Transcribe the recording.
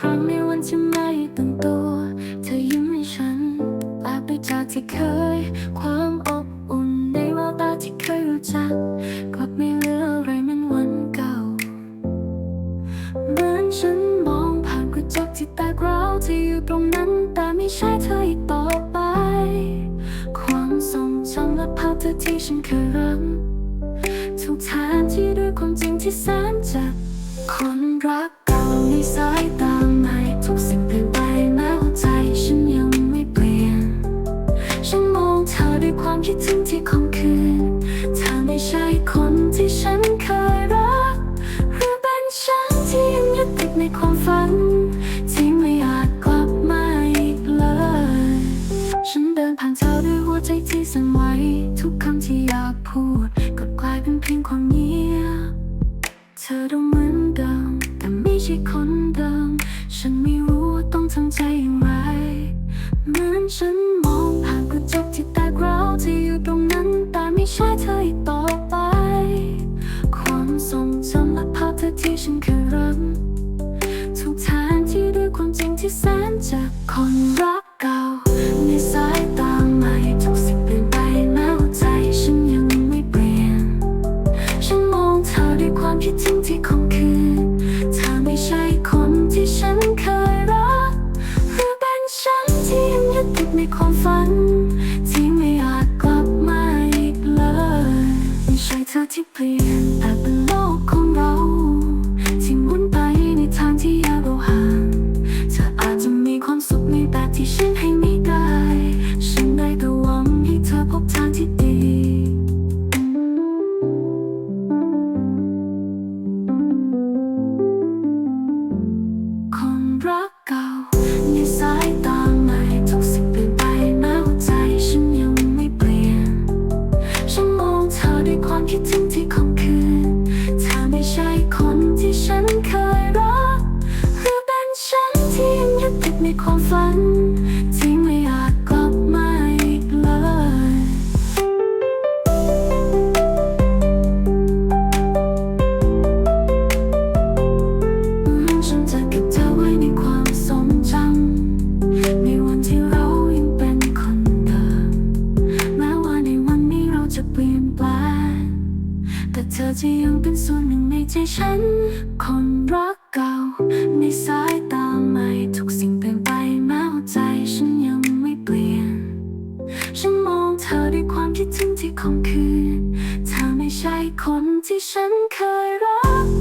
ครั้งในวันที่ไม่ตั้งตัว เธอยิ้มให้ฉันลาไปจากที่เคย ความอบอุ่นในแววตาที่เคยรู้จักกลับไม่เหลืออะไรมันวันเก่าเหมือนฉันมองผ่านกระจกที่แตกร้าวที่อยู่ตรงนั้น แต่ไม่ใช่เธออีกต่อไป ความทรงจำและภาพเธอที่ฉันเคยรักถูกแทนที่ด้วยความจริงที่แสนจะคนรักเก่าในสายตา ใช่คนที่ฉันเคยรัก หรือเป็นฉันที่ยังยึดติดในความฝัน ที่ไม่อาจกลับมาอีกเลย ฉันเดินผ่านเธอด้วยหัวใจที่สั่นไหวทุกคำที่อยากพูดกลับกลายเป็นเพียงความเงียบเธอดูเหมือนเดิมแต่ไม่ใช่คนเดิม ฉันไม่รู้ว่าต้องทำใจอย่างไรเหมือนฉันมองผ่านกระจกที่แตกร้าวที่อยู่ตรงนั้นแต่ไม่ใช่เธออีก อที่ฉันเคยรักทุกทางที่ด้วยความจริงที่แสนจะคนรักเก่า ในสายตาใหม่ทุกสิ่งเปลี่ยนไปแม้หัวใจฉันยังไม่เปลี่ยน ฉันมองเธอด้วยความคิดถึงที่คมคืนเธอไม่ใช่คนที่ฉันเคยรักหรือเป็นฉันที่ยังยึดติดในความฝันที่ไม่อาจกลับมาอีกเลยไม่ใช่เธอที่เปลี่ยน ความฝันที่ไม่อาจกลับมาอีกเลย ฉันจะเก็บเธอไว้ในความทรงจำในวันที่เรายังเป็นคนเดิมแม้ว่าในวันนี้เราจะเปลี่ยนแปลงแต่เธอจะยังเป็นส่วนหนึ่งในใจฉัน คนรักเก่าในสายตา ธอด้วยความคิดถึงที่คมคืน เธอไม่ใช่คนที่ฉันเคยรัก